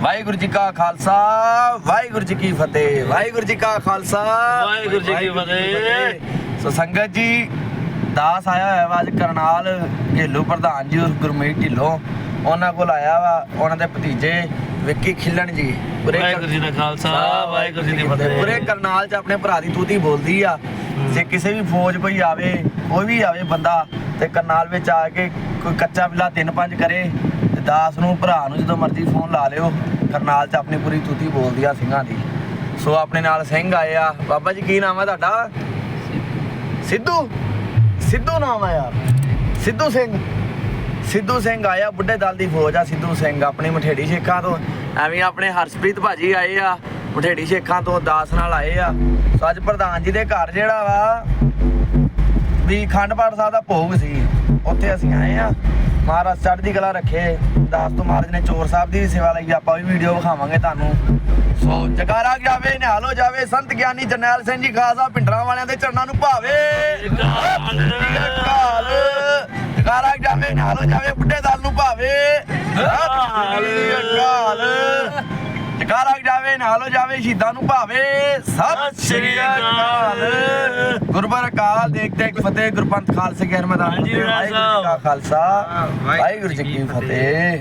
ਵਾਹਿਗੁਰੂ ਜੀ ਕਾ ਖਾਲਸਾ ਵਾਹਿਗੁਰੂ ਜੀ ਕੀ ਫਤਿਹ ਵਾਹਿਗੁਰੂ ਜੀ ਕਾ ਖਾਲਸਾ। ਵਾਹਿਗੁਰੂ ਜੀ ਕੀ ਫਤਿਹ। ਸੋ ਸੰਗਤ ਜੀ ਦਾਸ ਆਇਆ ਹੋਇਆ ਵਾ ਅੱਜ ਕਰਨਾਲ ਢਿੱਲੋਂ ਪ੍ਰਧਾਨ ਜੀ ਉਸ ਗੁਰਮੀਤ ਢਿੱਲੋਂ। ਉਹਨਾਂ ਕੋਲ ਆਇਆ ਵਾ ਉਹਨਾਂ ਦੇ ਭਤੀਜੇ ਵਿੱਕੀ ਖਿੱਲਣ ਜੀ। ਪੂਰੇ ਵਾਹਿਗੁਰੂ ਜੀ ਦਾ ਖਾਲਸਾ ਵਾਹਿਗੁਰੂ ਜੀ ਦੀ ਫਤਿਹ। ਪੂਰੇ ਕਰਨਾਲ ਚ ਆਪਣੇ ਭਰਾ ਦੀ ਤੂਤੀ ਬੋਲਦੀ ਆ। ਜੇ ਕਿਸੇ ਵੀ ਫੌਜ ਕੋਈ ਆਵੇ ਕੋਈ ਵੀ ਆਵੇ ਬੰਦਾ ਤੇ ਕਰਨਾਲ ਵਿੱਚ ਆ ਕੇ ਕੋਈ ਕੱਚਾ ਬਿੱਲਾ ਤਿੰਨ ਪੰਜ ਕਰੇ। ਤੇ ਦਾਸ ਨੂੰ, ਭਰਾ ਨੂੰ ਜਦੋਂ ਮਰਜ਼ੀ ਫੋਨ ਲਾ ਲਿਓ, ਕਰਨਾਲ ਚ ਆਪਣੀ ਪੂਰੀ ਤੂਤੀ ਬੋਲਦੀ ਆ ਸਿੰਘਾਂ ਦੀ। ਸੋ ਆਪਣੇ ਨਾਲ ਸਿੰਘ ਆਏ ਆ। ਬਾਬਾ ਜੀ, ਕੀ ਨਾਮ ਹੈ ਤੁਹਾਡਾ? ਸਿੱਧੂ। ਸਿੱਧੂ ਨਾਮ ਆ ਯਾਰ। ਸਿੱਧੂ ਸਿੰਘ। ਸਿੱਧੂ ਸਿੰਘ ਆਇਆ, ਬੁੱਢੇ ਦਲ ਦੀ ਫੌਜ ਆ ਸਿੱਧੂ ਸਿੰਘ, ਆਪਣੀ ਮਠੇੜੀ ਸ਼ੇਖਾਂ ਤੋਂ। ਐਵੇਂ ਆਪਣੇ ਹਰਸ਼ਪ੍ਰੀਤ ਭਾਜੀ ਆਏ ਆ, ਮਠੇੜੀ ਸ਼ੇਖਾਂ ਤੋਂ ਦਾਸ ਨਾਲ ਆਏ ਆ। ਸੋ ਅੱਜ ਪ੍ਰਧਾਨ ਜੀ ਦੇ ਘਰ ਜਿਹੜਾ ਵਾ, ਵੀ ਖੰਡ ਪਾਠ ਸਾਹਿਬ ਦਾ ਭੋਗ ਸੀ, ਉੱਥੇ ਅਸੀਂ ਆਏ ਆ। ਮਹਾਰਾਜ ਚੜ੍ਹਦੀ ਕਲਾ ਰੱਖੇ। ਦਾਸ ਮਹਾਰਾਜ ਨੇ ਚੋਰ ਸਾਹਿਬ ਦੀ ਸੇਵਾ ਲਈ ਆਪਾਂ ਵੀ ਵੀਡੀਓ ਵਿਖਾਵਾਂਗੇ ਤੁਹਾਨੂੰ। ਸੋ ਜਕਾਰਾ ਜਾਵੇ ਨਿਹਾਲ ਹੋ ਜਾਵੇ, ਸੰਤ ਗਿਆਨੀ ਜਰਨੈਲ ਸਿੰਘ ਜੀ, ਖਾਲਸਾ ਪਿੰਡਰਾਂ ਵਾਲਿਆਂ ਦੇ ਚਰਨਾਂ ਨੂੰ ਭਾਵੇ। ਕਾਲ ਜਕਾਰਾ ਜਾਵੇ ਨਿਹਾਲ ਹੋ ਜਾਵੇ, ਬੁੱਢੇ ਦਲ ਨੂੰ ਭਾਵੇ। ਕਾਲ ਜਕਾਰਾ ਜਾਵੇ ਨਿਹਾਲ ਹੋ ਜਾਵੇ, ਸ਼ਹੀਦਾਂ ਨੂੰ ਭਾਵੇ। ਸਤਿ ਸ਼੍ਰੀ ਅਕਾਲ। ਗੁਰਬਰ ਅਕਾਲ ਦੇਖ ਦੇਖ ਫਤਿਹ ਗੁਰਪੰਥ ਖਾਲਸੇ ਗਿਆਨ ਮੈਦਾਨ ਹਾਂਜੀ, ਵਾਹਿਗੁਰੂ ਜੀ ਕਾ। ਖਾਲਸਾ ਵਾਹਿਗੁਰੂ ਜੀ ਕੀ ਫਤਿਹ